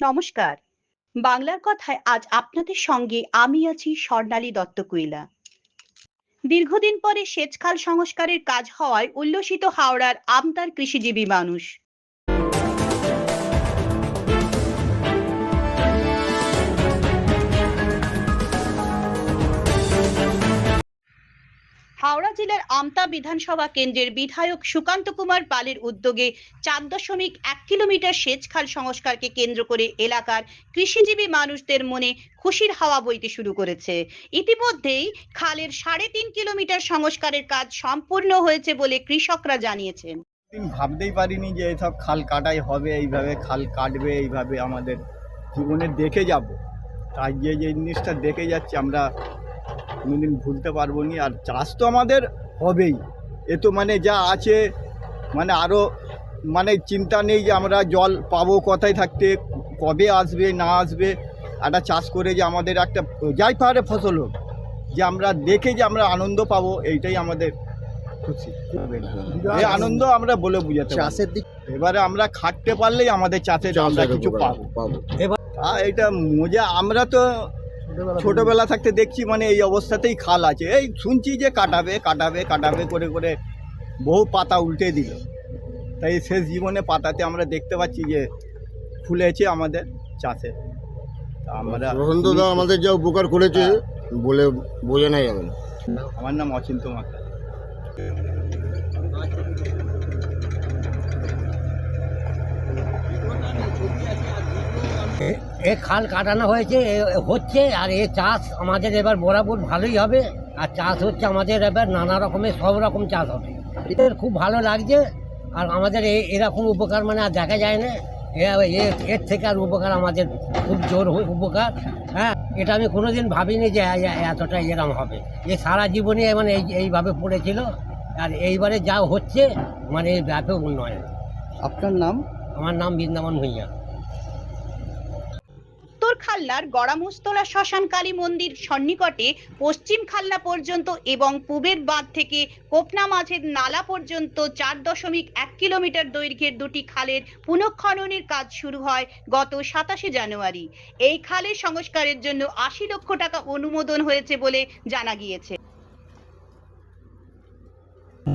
নমস্কার। বাংলার কথায় আজ আপনাদের সঙ্গে আমি আছি স্বর্ণালী দত্ত কুইলা দীর্ঘদিন পরে সেচখাল সংস্কারের কাজ হওয়ায় উল্লসিত হাওড়ার আমতার কৃষিজীবী মানুষ। হাওড়া জেলার আমতা বিধানসভা কেন্দ্রের বিধায়ক সুকান্ত কুমার পালের উদ্যোগে চার দশমিক এক কিলোমিটার সেচখাল সংস্কারকে কেন্দ্র করে এলাকার কৃষিজীবী মানুষদের মনে খুশির হাওয়া বইতে শুরু করেছে। ইতিমধ্যেই খালের সাড়ে তিন কিলোমিটার সংস্কারের কাজ সম্পূর্ণ হয়েছে বলে কৃষকরা জানিয়েছেন। ভাবতেই পারিনি যে এসব খাল কাটাই হবে, এইভাবে খাল কাটবে, এইভাবে আমাদের জীবনে দেখে যাব। তাই যে জিনিসটা দেখে যাচ্ছি, আমরা কোনোদিন ভুলতে পারব নি আর চাষ তো আমাদের হবেই। এ তো মানে যা আছে মানে আরও মানে চিন্তা নেই যে আমরা জল পাবো কোথায় থাকতে কবে আসবে না আসবে। একটা চাষ করে যে আমাদের একটা যাই পাহাড়ে ফসল হোক যে আমরা দেখে যে আমরা আনন্দ পাবো এইটাই আমাদের খুশি। এই আনন্দ আমরা বলে বুঝাতে চাষের দিক এবারে আমরা খাটতে পারলেই আমাদের চাষে আমরা চাষের কিছু পাবো। পাবো। আর এটা মজা আমরা তো ছোটবেলা থাকতে দেখছি মানে এই অবস্থাতেই খাল আছে। এই শুনছি যে কাটাবে কাটাবে কাটাবে করে করে বহু পাতা উল্টে দিল। তাই শেষ জীবনে পাতাতে আমরা দেখতে পাচ্ছি যে খুলেছে আমাদের চাষে তা আমরা আমাদের যা উপকার করেছে বলে বোঝানো যাবে না আমার নাম অচিন্ত মাতা এ খাল কাটানো হয়েছে এ হচ্ছে আর এ চাষ আমাদের এবার বরাবর ভালোই হবে আর চাষ হচ্ছে আমাদের এবার নানা রকমের সব রকম চাষ হবে। এদের খুব ভালো লাগছে আর আমাদের এরকম উপকার মানে আর দেখা যায় না। এর থেকে আর উপকার আমাদের খুব জোর উপকার হ্যাঁ? এটা আমি কোনোদিন ভাবিনি যে এতটা এরম হবে। এ সারা জীবনে মানে এই এইভাবে পড়েছিল আর এইবারে যা হচ্ছে মানে ব্যাপক উন্নয়ন। আপনার নাম? আমার নাম বৃন্দাবন ভূঁইয়া। খাল্লার গড়ামুস্তলা শ্মশান কালী মন্দির সন্নিকটে পশ্চিম খাল্লা পর্যন্ত এবং পূবের বাঁধ থেকে কোপনা মাঝের নালা পর্যন্ত চার দশমিক এক কিলোমিটার দৈর্ঘ্যের দুটি খালের পুনঃখননের কাজ শুরু হয় গত সাতাশে জানুয়ারি। এই খালের সংস্কারের জন্য আশি লক্ষ টাকা অনুমোদন হয়েছে বলে জানা গিয়েছে।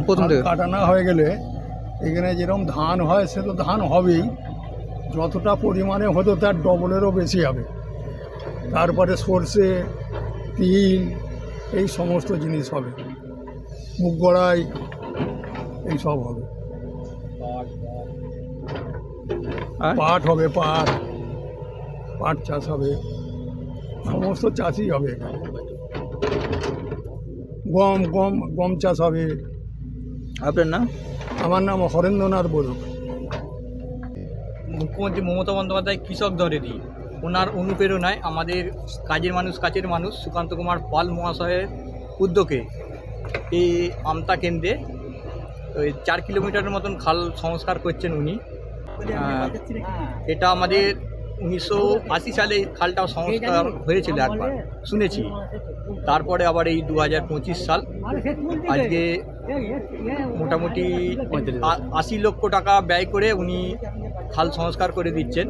ধান কাটানো হয়ে গেলে এখানে যেরকম ধান হয় সে তো ধান হবেই। যতটা পরিমাণে হতো তার ডবলেরও বেশি হবে। তারপরে সর্ষে তিল এই সমস্ত জিনিস হবে। মুগ গড়াই এই সব হবে। পাট হবে পাট। পাট চাষ হবে। সমস্ত চাষই হবে এখানে। গম গম গম চাষ হবে। আপনার নাম? আমার নাম হরেন্দ্রনাথ বোধক মুখ্যমন্ত্রী মমতা বন্দ্যোপাধ্যায় কৃষক দরেরই ওনার অনুপ্রেরণায় আমাদের কাজের মানুষ কাছের মানুষ সুকান্ত কুমার পাল মহাশয়ের উদ্যোগে এই আমতা কেন্দ্রে ওই চার কিলোমিটারের মতন খাল সংস্কার করছেন উনি। এটা আমাদের উনিশশো আশি সালে খালটা সংস্কার হয়েছিল একবার শুনেছি। তারপরে আবার এই দু হাজার পঁচিশ সাল আজকে মোটামুটি আশি লক্ষ টাকা ব্যয় করে উনি খাল সংস্কার করে দিচ্ছেন।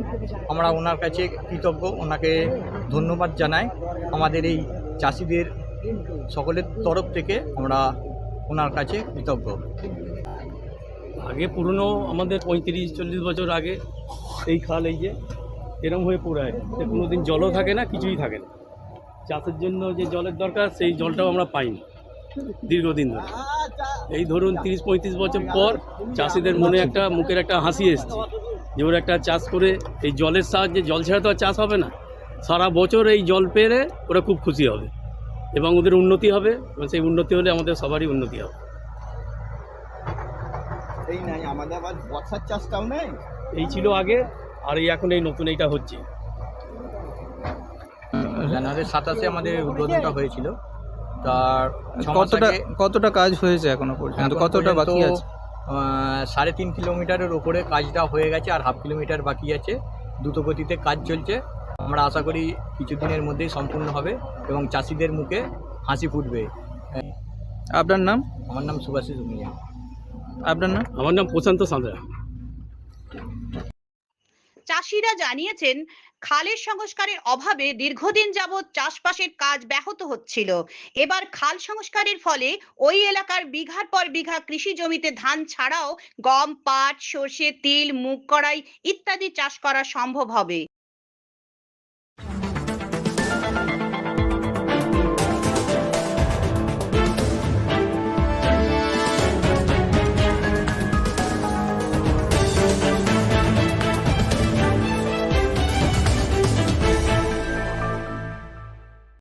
আমরা ওনার কাছে কৃতজ্ঞ ওনাকে ধন্যবাদ জানাই। আমাদের এই চাষিদের সকলের তরফ থেকে আমরা ওনার কাছে কৃতজ্ঞ। আগে পুরনো আমাদের পঁয়ত্রিশ চল্লিশ বছর আগে এই খাল এই যে এরম হয়ে পড়ায় কোনো দিন জলও থাকে না কিছুই থাকে না। চাষের জন্য যে জলের দরকার সেই জলটাও আমরা পাইনি দীর্ঘদিন ধরে। এই ধরুন তিরিশ পঁয়ত্রিশ বছর পর চাষিদের মনে একটা মুখের একটা হাসি এসছে যে ওরা একটা চাষ করে এই জলের সাহায্যে জল ছাড়া তো আর চাষ হবে না। সারা বছর এই জল পেরে ওরা খুব খুশি হবে এবং ওদের উন্নতি হবে এবং সেই উন্নতি হলে আমাদের সবারই উন্নতি হবে। এই নাই আমাদের আবার বর্ষার চাষটাও নেই? এই ছিল আগে আর এই এখন এই নতুন এইটা হচ্ছে। জানুয়ারির সাতাশে আমাদের উদ্বোধনটা হয়েছিল। তার কতটা কতটা কাজ হয়েছে এখনও পর্যন্ত? কতটা বাকি আছে? আহ, সাড়ে তিন কিলোমিটারের ওপরে কাজটা হয়ে গেছে আর হাফ কিলোমিটার বাকি আছে। দ্রুত গতিতে কাজ চলছে। আমরা আশা করি কিছুদিনের মধ্যেই সম্পূর্ণ হবে এবং চাষিদের মুখে হাসি ফুটবে। আপনার নাম? আমার নাম সুভাষিস ভূঁইয়া আপনার নাম? আমার নাম প্রশান্ত সাঁতরা। চাষিরা জানিয়েছেন, খালের সংস্কারের অভাবে দীর্ঘদিন যাবৎ চাষবাসের কাজ ব্যাহত হচ্ছিল। এবার খাল সংস্কারের ফলে ওই এলাকার বিঘার পর বিঘা কৃষি জমিতে ধান ছাড়াও গম, পাট, সর্ষে, তিল, মুগ কড়াই ইত্যাদি চাষ করা সম্ভব হবে।